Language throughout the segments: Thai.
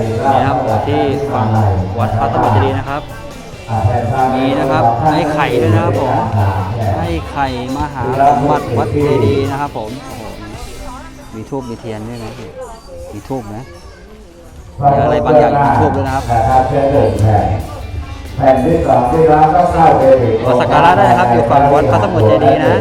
นี่ครับที่ฝั่งวัดพระสมเจดีนะครับมีนะครับไอ้ไข่ด้วยนะครับผมไอ้ไข่มหาสมบัติวัดเจดีย์นะครับผมมีทูบมีเทียนด้วยนะมีทูบนะมีอะไรบางอย่างอยู่ในทูบด้วยนะครับแผ่นที่สองที่ร้านต้องเข้าไปถึงมาสักการะได้นะครับอยู่ฝั่งวัดพระสมุทรเจดีย์นะ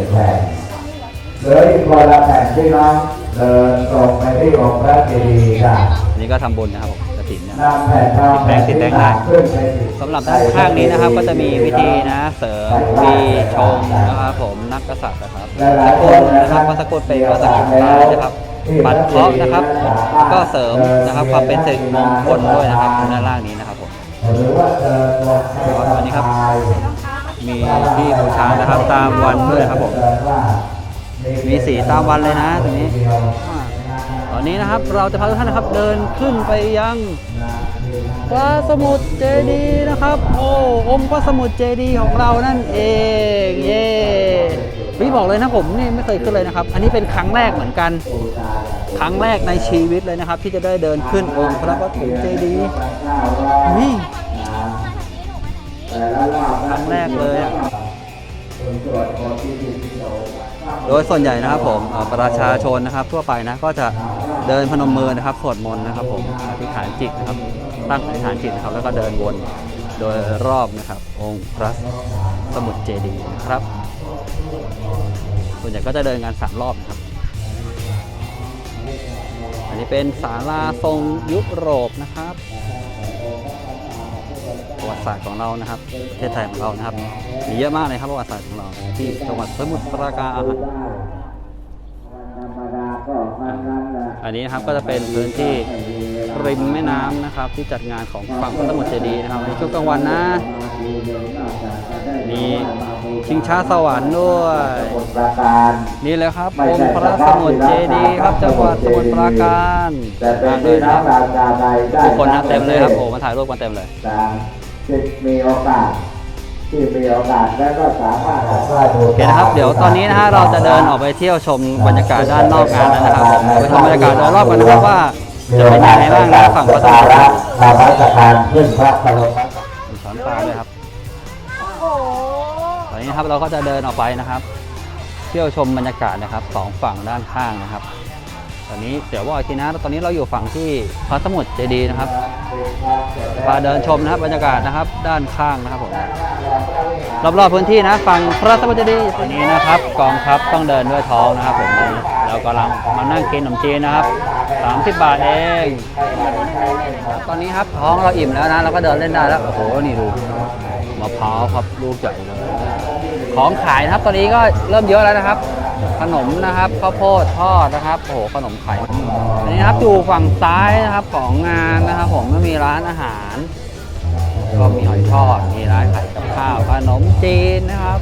เหลืออีกคนละแผ่นที่น้องเดินตรงไปที่องค์พระเจดีย์ค่ะ อันนี้ก็ทำบุญนะครับผมกระถิ่นนะนำแผ่นทองติดแบงค์ติดแบงค์ได้ขึ้นไปติดสำหรับด้านข้างนี้นะครับ ก็จะมีวิธีนะเสริมปีชงนะครับผมนักกษัตริย์นะครับสกุลนะครับว่าสกุลเป็นภาษาอังกฤษนะครับปัดเคราะห์นะครับ ก็เสริมนะครับความเป็นสิริมงคลด้วยนะครับด้านล่างนี้นะครับผมหรือว่าเดินลงไปอันนี้ครับ มีที่บูชานะครับตามวันด้วยครับผมมีสีตามวันเลยนะตรงนี้อ่า ตอนนี้นะครับเราจะพาทุกท่านนะครับเดินขึ้นไปยังพระสมุทรเจดีย์นะครับโอ้องค์พระสมุทรเจดีย์ของเรานั่นเองเย่พี่บอกเลยนะผมนี่ไม่เคยขึ้นเลยนะครับ อันนี้เป็นครั้งแรกเหมือนกัน ครั้งแรกในชีวิตเลยนะครับ ที่จะได้เดินขึ้นองค์พระปฐมเจดีย์นี่ครั้งแรกเลยอะ โดยส่วนใหญ่นะครับผมประชาชนนะครับ ทั่วไปนะก็จะเดินพนมมือนะครับสวดมนต์นะครับ ผมอธิษฐานจิตนะครับ ตั้งอธิษฐานจิตนะครับ แล้วก็เดินวนโดยรอบนะครับ องค์พระสมุทรเจดีย์นะครับ ส่วนใหญ่ก็จะเดินกันสามรอบนะครับ อันนี้เป็นศาลาทรงยุโรปนะครับ ประวัติศาสตร์ของเรานะครับ ประเทศไทยของเรานะครับ มีเยอะมากเลยครับประวัติศาสตร์ของเรา ที่จังหวัดสมุทรปราการอันนี้นะครับก็จะเป็นพื้นที่ริมแม่น้ำนะครับ ที่จัดงานของฝั่งพระสมุทรเจดีย์นะครับในช่วงกลางวันนะมีชิงช้าสวรรค์ด้วยประการนี่เลยครับองค์พระสมุทรเจดีย์ครับจังหวัดสมุทรปราการแต่เป็นมากเลที่ยนันะกราชาใดได้ทุกคนนะเต็มเลยครับโอ้มาถ่ายรูปกันเต็มเลย ตามที่มีโอกาสที่มีโอกาสแล้วก็สามารถไหว้บูโอเคชานะครับเดี๋ยวตอนนี้นะฮะเราจะเดินออกไปเที่ยวชมบรรยากาศด้านนอกงานแล้วนะครับผมไปชมบรรยากาศโดยรอบกันนะครับว่าจะเป็นยังไงบ้างนะฝั่งพระสมุทรระมาพระสการขึ้นพระบรมมีช้อนปลาด้วยครับตอนนี้นะครับเราก็จะเดินออกไปนะครับ เที่ยวชมบรรยากาศนะครับสองฝั่งด้านข้างนะครับ ตอนนี้เดี๋ยวบอกอีกทีนะตอนนี้เราอยู่ฝั่งที่พระสมุทรเจดีย์นะครับ พาเดินชมนะครับบรรยากาศนะครับด้านข้างนะครับผมรอบๆพื้นที่นะฝั่งพระสมุทรเจดีย์ตอนนี้นะครับกองทัพต้องเดินด้วยท้องนะครับผมเรากำลังมานั่งกินขนมจีนนะครับ 30 บาทเองตอนนี้ครับท้องเราอิ่มแล้วนะเราก็เดินเล่นได้แล้วโอ้โหนี่ดูมะพร้าวครับลูกใหญ่เลยของขายนะครับตอนนี้ก็เริ่มเยอะแล้วนะครับ ขนมนะครับข้าวโพดทอดนะครับโอ้โหขนมไข่อันนี้นะครับอยู่ฝั่งซ้ายนะครับของงานนะครับผมก็มีร้านอาหาร ก็มีหอยทอดมีร้านขายกับข้าวขนมจีนนะครับ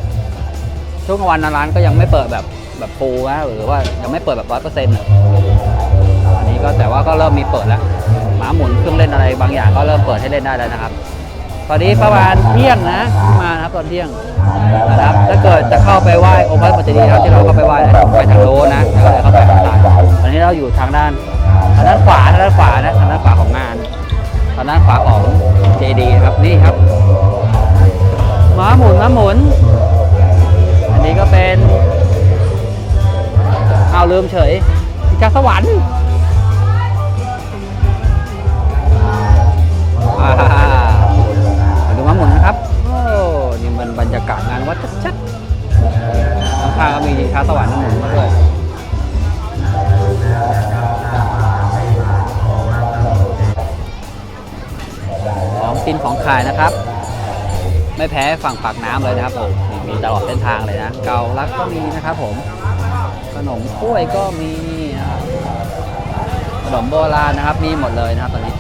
ช่วงกลางวันนะร้านก็ยังไม่เปิดแบบแบบฟูนะหรือว่ายังไม่เปิดแบบร้อยเปอร์เซ็นต์อันนี้ก็แต่ว่าก็เริ่มมีเปิดแล้วหมาหมุนเครื่องเล่นอะไรบางอย่างก็เริ่มเปิดให้เล่นได้แล้วนะครับ ตอนนี้ประมาณเที่ยงนะมานะครับตอนเที่ยงนะครับ ถ้าเกิดจะเข้าไปไหว้องค์พระปฏิดีครับที่เราเข้าไปไหว้นะไปทางโน้นนะแล้วก็เลยเข้าไปทางซ้ายตอนนี้เราอยู่ทางด้านทางด้านขวาทางด้านขวานะทางด้านขวาของงานทางด้านขวาของเจดีครับนี่ครับหมาหมุนหมาหมุน อันนี้ก็เป็นเอาลืมเฉยพิกาสวรรค์ รรยากาศงานวัดชัดๆข้างๆก็มีชิงช้าสวรรค์หมุนมาด้วยของกินของขายนะครับ ไม่แพ้ฝั่งปากน้ำเลยนะครับผมนี่มีตลอดเส้นทางเลยนะ เกาลักก็มีนะครับผม ขนมกล้วยก็มีนะครับขนมโบราณนะครับ มีหมดเลยนะครับตอนนี้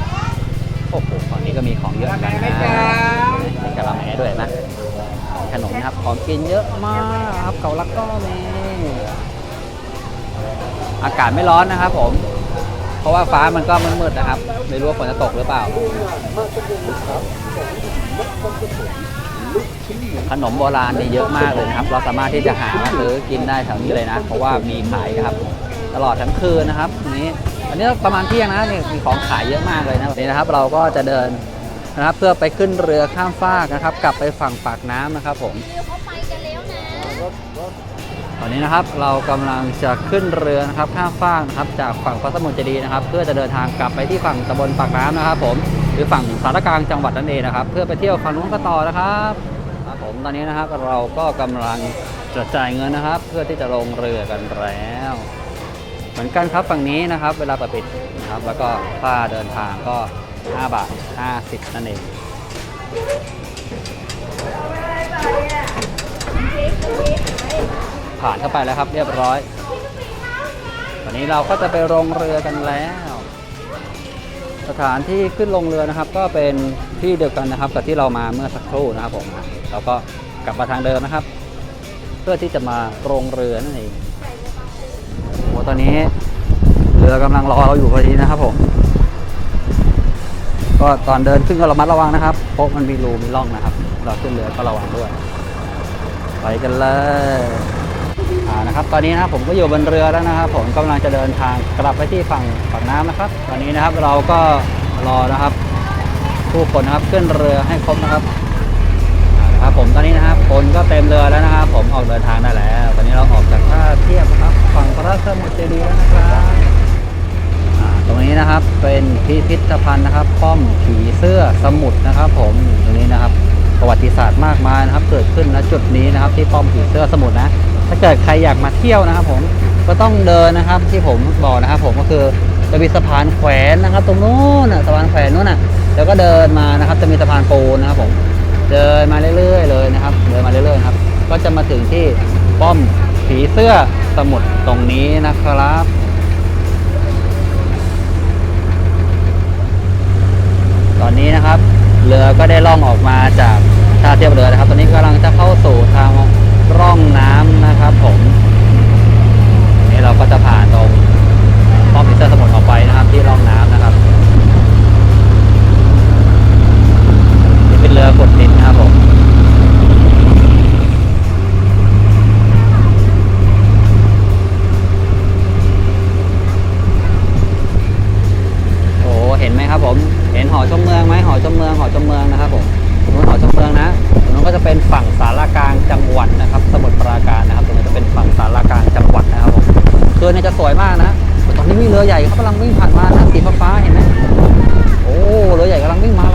โอ้โหฝั่งนี้ก็มีของเยอะเหมือนกันนะมีกะละแมด้วยนะมี ขนมนะครับ ของกินเยอะมากครับเกาลักก็มีอากาศไม่ร้อนนะครับผม เพราะว่าฟ้ามันก็มืดๆนะครับ ไม่รู้ว่าฝนจะตกหรือเปล่า ขนมโบราณนี่เยอะมากเลยนะครับ เราสามารถที่จะหาซื้อกินได้แถวนี้เลยนะ เพราะว่ามีขายนะครับ ตลอดทั้งคืนนะครับนี้ อันนี้ประมาณเที่ยงนะนี่มีของขายเยอะมากเลยนะนนี้นะครับ เราก็จะเดิน นะครับเพื่อไปขึ้นเรือข้ามฟากนะครับ กลับไปฝั่งปากน้ำนะครับผมเดี๋ยวเขาไปกันแล้วนะตอนนี้นะครับเรากำลังจะขึ้นเรือนะครับข้ามฟากนะครับจากฝั่งพระสมุทรเจดีย์นะครับ เพื่อจะเดินทางกลับไปที่ฝั่งตำบลปากน้ำนะครับ ผมหรือฝั่งสารกลางจังหวัดนั่นเองนะครับ เพื่อไปเที่ยวฝั่งนู้นกันต่อนะครับครับผมตอนนี้นะครับเราก็กำลังจะจ่ายเงินนะครับ เพื่อที่จะลงเรือกันแล้วเหมือนกันครับฝั่งนี้นะครับ เวลาเปิดปิดนะครับ แล้วก็ค่าเดินทางก็ 5 บาท 50 นั่นเองผ่านเข้าไปแล้วครับเรียบร้อยวันนี้เราก็จะไปลงเรือกันแล้ว สถานที่ขึ้นลงเรือนะครับ ก็เป็นที่เดียวกันนะครับ กับที่เรามาเมื่อสักครู่นะครับผมเราก็กลับมาทางเดิมนะครับ เพื่อที่จะมาลงเรือนั่นเองโอ้ตอนนี้เรือกำลังรอเราอยู่พอดีนะครับผม ก็ตอนเดินขึ้นก็ระมัดระวังนะครับเพราะมันมีรูมีร่องนะครับ เราขึ้นเรือก็ระวังด้วย ไปกันเลยอ่านะครับตอนนี้นะครับผมก็อยู่บนเรือแล้วนะครับ ผมกำลังจะเดินทางกลับไปที่ฝั่งฝั่งน้ำนะครับ ตอนนี้นะครับเราก็รอนะครับ ผู้คนนะครับขึ้นเรือให้ครบนะครับนะครับผมตอนนี้นะครับคนก็เต็มเรือแล้วนะครับ พิพิธภัณฑ์นะครับป้อมผีเสื้อสมุทรนะครับ ผมตรงนี้นะครับ ประวัติศาสตร์มากมายนะครับ เกิดขึ้นณจุดนี้นะครับ ที่ป้อมผีเสื้อสมุทรนะ ถ้าเกิดใครอยากมาเที่ยวนะครับ ผมก็ต้องเดินนะครับที่ผมบอกนะครับ ผมก็คือจะมีสะพานแขวนนะครับ ตรงนู้นสะพานแขวนนู้นน่ะแล้วก็เดินมานะครับ จะมีสะพานปูนนะครับ ผมเดินมาเรื่อยๆ เลยนะครับ เดินมาเรื่อยๆครับ ก็จะมาถึงที่ป้อมผีเสื้อสมุทรตรงนี้นะครับ รือก็ได้ล่องออกมาจากท่าเทียบเรือนะครับ ตอนนี้กำลังจะเข้าสู่ทางร่องน้ำนะครับ ผมนี่เราก็จะผ่านตรงป้อมพิเศษสมุทรออกไปนะครับ ที่ร่องน้ำนะครับ เป็นฝั่งสารากลางจังหวัดนะครับ สมุทรปราการนะครับ ตรงนี้จะเป็นฝั่งสารากลางจังหวัดนะครับผมคืนนี้จะสวยมากนะตอนนี้มีเรือใหญ่เขากำลังวิ่งผ่านมานะสีฟ้าเห็นไหมโอ้เรือใหญ่กำลังวิ่งมา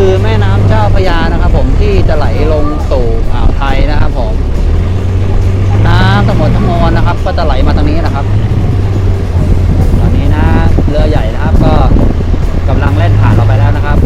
คือแม่น้ำเจ้าพระยานะครับ ผมที่จะไหลลงสู่อ่าวไทยนะครับ ผม น้ำทั้งหมดทั้งมวลนะครับ ก็จะไหลมาตรงนี้นะครับ ตอนนี้นะเรือใหญ่นะครับ ก็กำลังเล่นผ่านเราไปแล้วนะครับ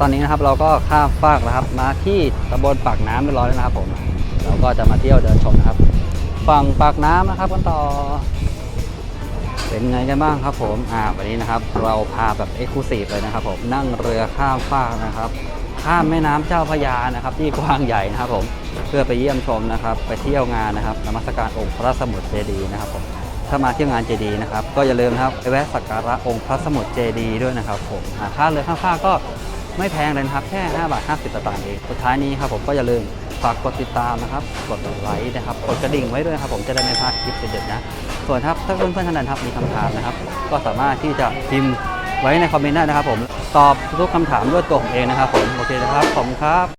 ตอนนี้นะครับเราก็ข้ามฟากแล้วครับ มาที่ตำบลปากน้ำเรียบร้อยแล้วนะครับผม เราก็จะมาเที่ยวเดินชมนะครับ ฝั่งปากน้ำนะครับกันต่อ เป็นไงกันบ้างครับผม อ่าวันนี้นะครับเราพาแบบเอ็กซ์คลูซีฟเลยนะครับผม นั่งเรือข้ามฟากนะครับ ข้ามแม่น้ำเจ้าพระยานะครับ ที่กว้างใหญ่นะครับผม เพื่อไปเยี่ยมชมนะครับ ไปเที่ยวงานนะครับนมัสการองค์พระสมุทรเจดีย์นะครับผมถ้ามาเที่ยวงานเจดีย์นะครับ ก็อย่าลืมนะครับไปแวะสักการะองค์พระสมุทรเจดีย์ด้วยนะครับผมอ่าค่าเรือข้ามฟากก็ ไม่แพงเลยนะครับ แค่ 5 บาท 50สตางค์เอง สุดท้ายนี้ครับผมก็อย่าลืมฝากกดติดตามนะครับ กดไลค์นะครับ กดกระดิ่งไว้ด้วยครับผมจะได้ไม่พลาดคลิปเด็ดๆนะ ส่วนถ้าถ้าเพื่อนๆท่านใดครับมีคำถามนะครับ ก็สามารถที่จะพิมพ์ไว้ในคอมเมนต์ได้นะครับผม ตอบทุกคำถามด้วยตัวผมเองนะครับผม โอเคนะครับ ขอบคุณครับ